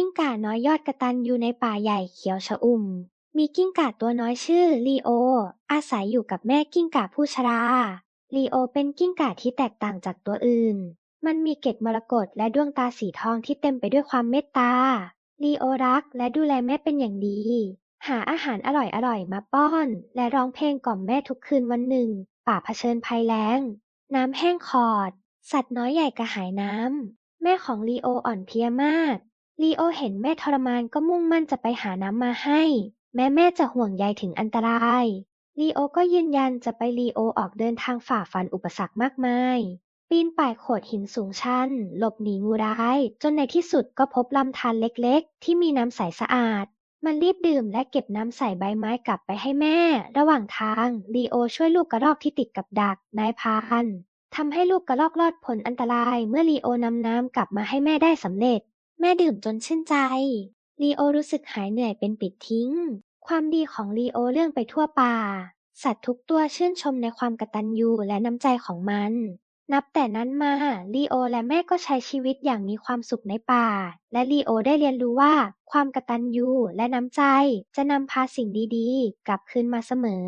กิ้งก่าน้อยยอดกระตันอยู่ในป่าใหญ่เขียวชอุ่ม มีกิ้งก่าตัวน้อยชื่อลีโอ อาศัยอยู่กับแม่กิ้งก่าผู้ชราลีโอเป็นกิ้งก่าที่แตกต่างจากตัวอื่น มันมีเกล็ดมรกตและดวงตาสีทองที่เต็มไปด้วยความเมตตาลีโอรักและดูแลแม่เป็นอย่างดี หาอาหารอร่อยๆมาป้อน และร้องเพลงกล่อมแม่ทุกคืนวันหนึ่ง ป่าเผชิญภัยแล้ง น้ำแห้งขอด สัตว์น้อยใหญ่กระหายน้ำ แม่ของลีโออ่อนเพลียมาก ลีโอเห็นแม่ทรมานก็มุ่งมั่นจะไปหาน้ำมาให้ แม้แม่จะห่วงใยถึงอันตราย ลีโอก็ยืนยันจะไปลีโอออกเดินทางฝ่าฟันอุปสรรคมากมาย ปีนป่ายโขดหินสูงชัน หลบหนีงูร้าย จนในที่สุดก็พบลำธารเล็กๆ ที่มีน้ำใสสะอาด มันรีบดื่มและเก็บน้ำใสใบไม้กลับไปให้แม่ ระหว่างทางลีโอช่วยลูกกระรอกที่ติดกับดักนายพรานทำให้ลูกกระรอกรอดพ้นอันตรายเมื่อลีโอนำน้ำกลับมาให้แม่ได้สำเร็จ แม่ดื่มจนชื่นใจ ลีโอรู้สึกหายเหนื่อยเป็นปิดทิ้ง ความดีของลีโอเรื่องไปทั่วป่า สัตว์ทุกตัวชื่นชมในความกตัญญูและน้ำใจของมัน นับแต่นั้นมาลีโอและแม่ก็ใช้ชีวิตอย่างมีความสุขในป่า และลีโอได้เรียนรู้ว่า ความกตัญญูและน้ำใจจะนำพาสิ่งดีๆ กลับคืนมาเสมอ